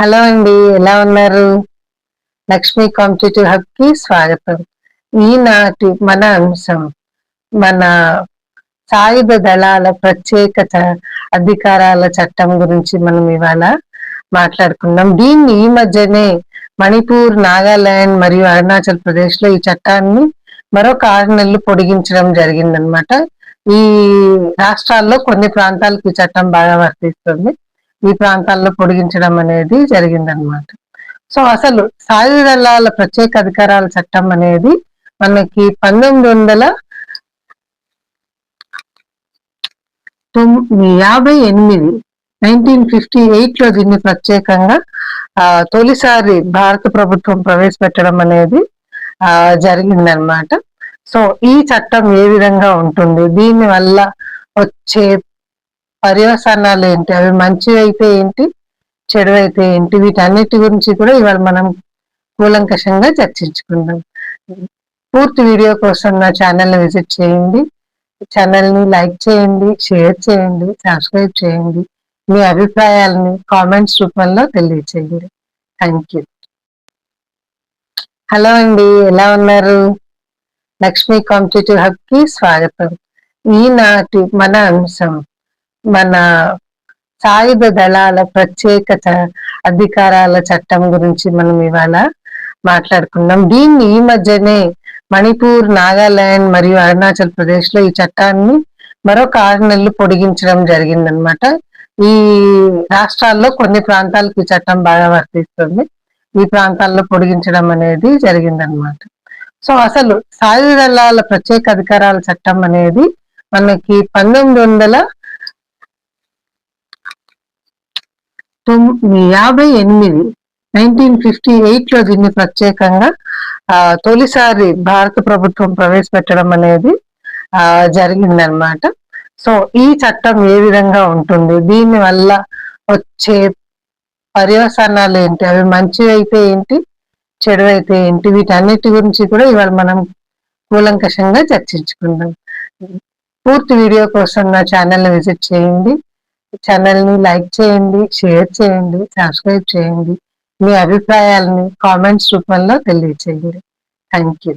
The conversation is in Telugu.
హలో అండి ఎలా ఉన్నారు? లక్ష్మీ కాంపిటేటివ్ హబ్కి స్వాగతం. ఈనాటి మన అంశం మన సాయుధ దళాల ప్రత్యేక చ- అధికారాల చట్టం గురించి మనం ఇవాళ మాట్లాడుకుందాం. దీన్ని ఈ మధ్యనే మణిపూర్ నాగాలాండ్ మరియు అరుణాచల్ ప్రదేశ్లో ఈ చట్టాన్ని మరొక ఆరు నెలలు పొడిగించడం జరిగిందనమాట. ఈ రాష్ట్రాల్లో కొన్ని ప్రాంతాలకు ఈ చట్టం బాగా వర్తిస్తుంది. ఈ ప్రాంతాల్లో పొడిగించడం అనేది జరిగిందనమాట సో అసలు సాయుధ దళాల ప్రత్యేక అధికారాల చట్టం అనేది మనకి పంతొమ్మిది వందల యాభై ఎనిమిది నైన్టీన్ ఫిఫ్టీ ఎయిట్లో దీన్ని ప్రత్యేకంగా ఆ, తొలిసారి భారత ప్రభుత్వం ప్రవేశపెట్టడం అనేది ఆ జరిగిందనమాట సో ఈ చట్టం ఏ విధంగా ఉంటుంది? దీని వల్ల వచ్చే పర్యవసానాలు ఏంటి? అవి మంచివి అయితే ఏంటి? చెడు అయితే ఏంటి? వీటన్నిటి గురించి కూడా ఇవాళ మనం కూలంకషంగా చర్చించుకుందాం. పూర్తి వీడియో కోసం నా ఛానల్ని విజిట్ చేయండి. ఛానల్ని లైక్ చేయండి షేర్ చేయండి సబ్స్క్రైబ్ చేయండి. మీ అభిప్రాయాలని కామెంట్స్ రూపంలో తెలియచేయండి. Thank you. హలో అండి ఎలా ఉన్నారు? లక్ష్మీ కాంపిటేటివ్ హబ్కి స్వాగతం. ఈనాటి మన అంశం మన సాయుధ దళాల ప్రత్యేక చ- అధికారాల చట్టం గురించి మనం ఇవాళ మాట్లాడుకుందాం దీన్ని ఈ మధ్యనే మణిపూర్ నాగాలాండ్ మరియు అరుణాచల్ ప్రదేశ్లో ఈ చట్టాన్ని మరొక ఆరు నెలలు పొడిగించడం జరిగిందనమాట ఈ రాష్ట్రాల్లో కొన్ని ప్రాంతాలకు ఈ చట్టం బాగా వర్తిస్తుంది. ఈ ప్రాంతాల్లో పొడిగించడం అనేది జరిగిందనమాట సో అసలు సాయుధ దళాల ప్రత్యేక అధికారాల చట్టం అనేది మనకి పంతొమ్మిది వందల యాభై ఎనిమిది నైన్టీన్ ఫిఫ్టీ ఎయిట్లో దీన్ని ప్రత్యేకంగా ఆ, తొలిసారి భారత ప్రభుత్వం ప్రవేశపెట్టడం అనేది ఆ జరిగిందనమాట సో ఈ చట్టం ఏ విధంగా ఉంటుంది? దీని వల్ల వచ్చే పర్యవసానాలు ఏంటి? అవి మంచివి అయితే ఏంటి? చెడు అయితే ఏంటి? వీటన్నిటి గురించి కూడా ఇవాళ మనం కూలంకషంగా చర్చించుకుందాం. పూర్తి వీడియో కోసం నా ఛానల్ని విజిట్ చేయండి. ఛానల్ని లైక్ చేయండి షేర్ చేయండి సబ్స్క్రైబ్ చేయండి. మీ అభిప్రాయాలని కామెంట్స్ రూపంలో తెలియచేయండి. Thank you